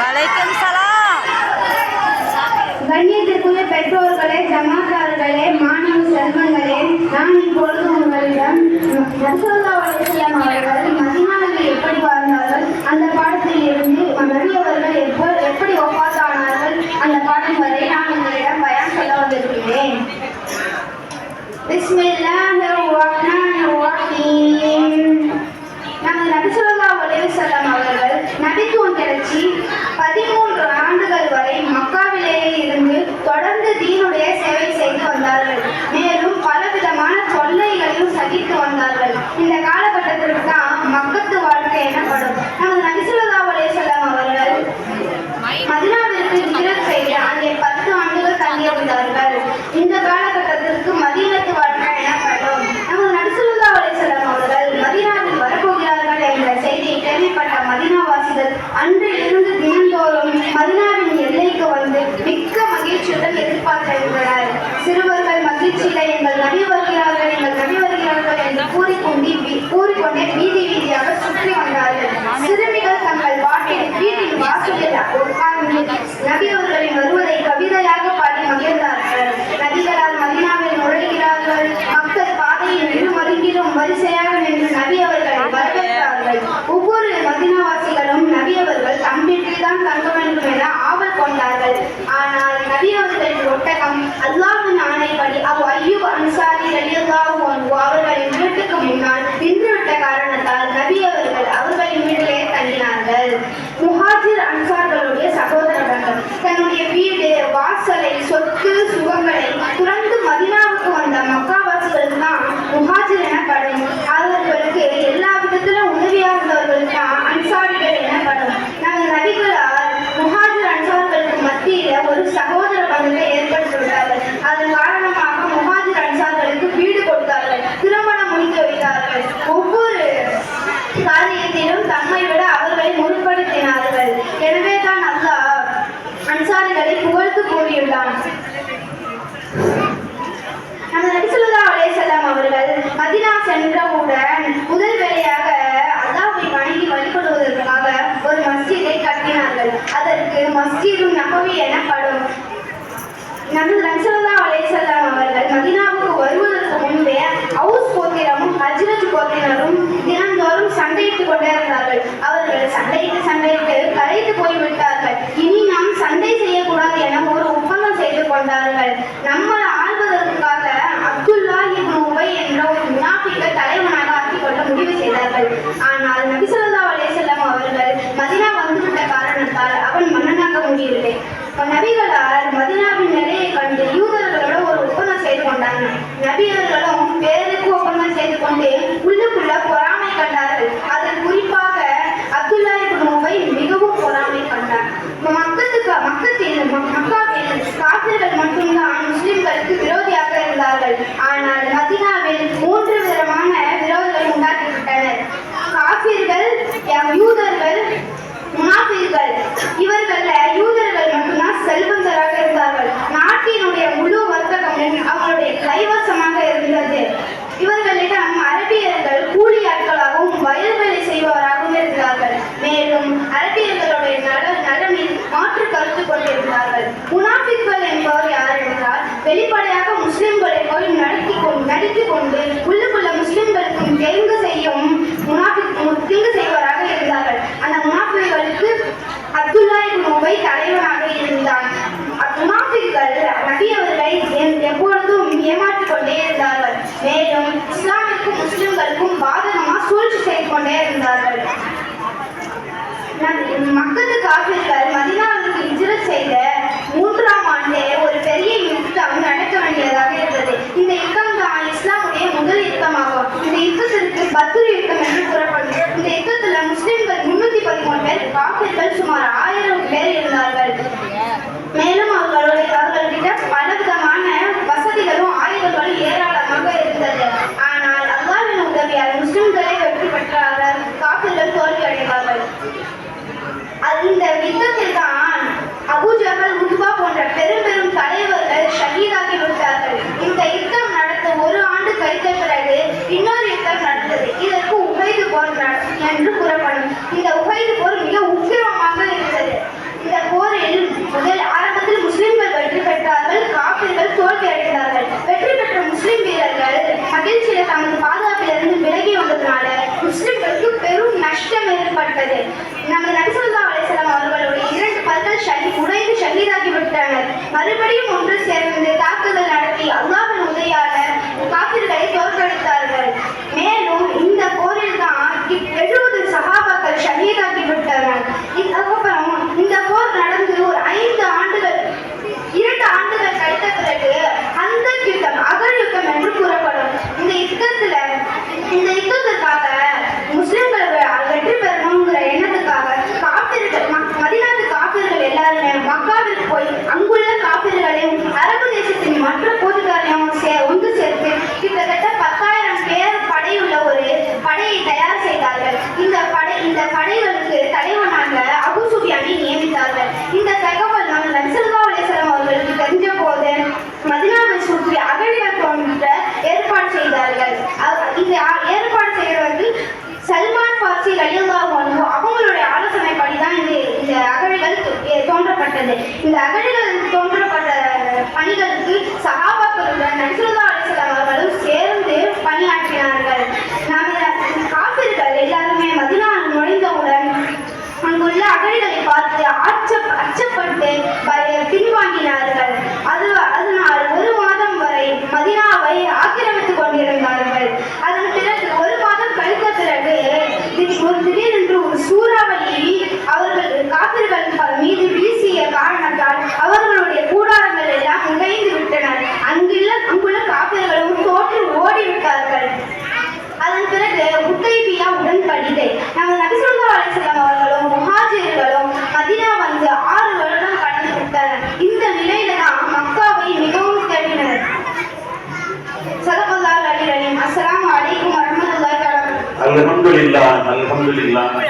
வலைக்கம் கண்ணியத்திற்குரிய பெற்றோர்களே ஜமாதாரர்களே மாணவ செல்வங்களே நான் இப்பொழுது உங்களிடம் அவர்கள் மதினாவில் எப்படி வாழ்ந்தார்கள்? அந்த பாடத்தில் இருந்து நபியவர்கள் எப்போ எப்படி ஒப்பாதானார்கள் அந்த பாட கொண்டார்கள் அன்று இருந்து தினந்தோறும் மதினாவின் எல்லைக்கு வந்து மிக்க மகிழ்ச்சியுடன் எதிர்பார்க்கின்றனர் சிறுவர்கள் மகிழ்ச்சியில எங்கள் நபி வருகிறார்கள் எங்கள் நபி வருகிறார்கள் என்று கூறிக்கொண்டு கூறிக்கொண்டே அன்று நசல்லா அலேசல்லாம் அவர்கள் மதினாவுக்கு வருவதற்கு முன்பே அவுஸ் கோத்திரமும் ஹஜ்ரத் கோத்திரரும் தினந்தோறும் சண்டையிட்டுக் கொண்டே இருந்தார்கள். அவர்கள் சண்டையிட்டு சண்டையிட்டு கலைத்து போய்விட்டார்கள். இனி நாம் சண்டை செய்யக்கூடாது என ஒரு ஒப்பந்தம் செய்து கொண்டார்கள். நம்மளை ஆள்வதற்காக அப்துல்லா இப்னு உபை என்ற ஒரு முனாபிக்க தலைவனாக ஆக்கிக் முடிவு செய்தார்கள். ஆனால் நபிசல்லா அலேசல்லாம் அவர்கள் மதினா வந்துவிட்ட காரணத்தால் அவன் மன்னனாக முடியவில்லை. நபிகளால் மதினாவில் சபை தலைவனாக இருந்தான். முனாஃபிக்கள் நபி அவர்களை எப்பொழுதும் ஏமாற்றிக் கொண்டே இருந்தார்கள். மேலும் இஸ்லாமிற்கும் முஸ்லிம்களுக்கும் பாதகமாக சூழ்ச்சி செய்து கொண்டே இருந்தார்கள். மக்களுக்கு ஆசிரியர்கள் மதினாவிற்கு இஜிரத் செய்த ஏற்பட்டது நமது நபிசுல்லா அலிசல்லாம் அவர்களுடைய இரண்டு பற்கள் சரி உடைந்து சகிதாகி விட்டனர் மறுபடியும் ஒன்று சேர்ந்து தாக்குதல் நடத்தி அல்லாஹ் சதபல்லாஹ் அலி அல்ஹம்துலில்லாஹ்.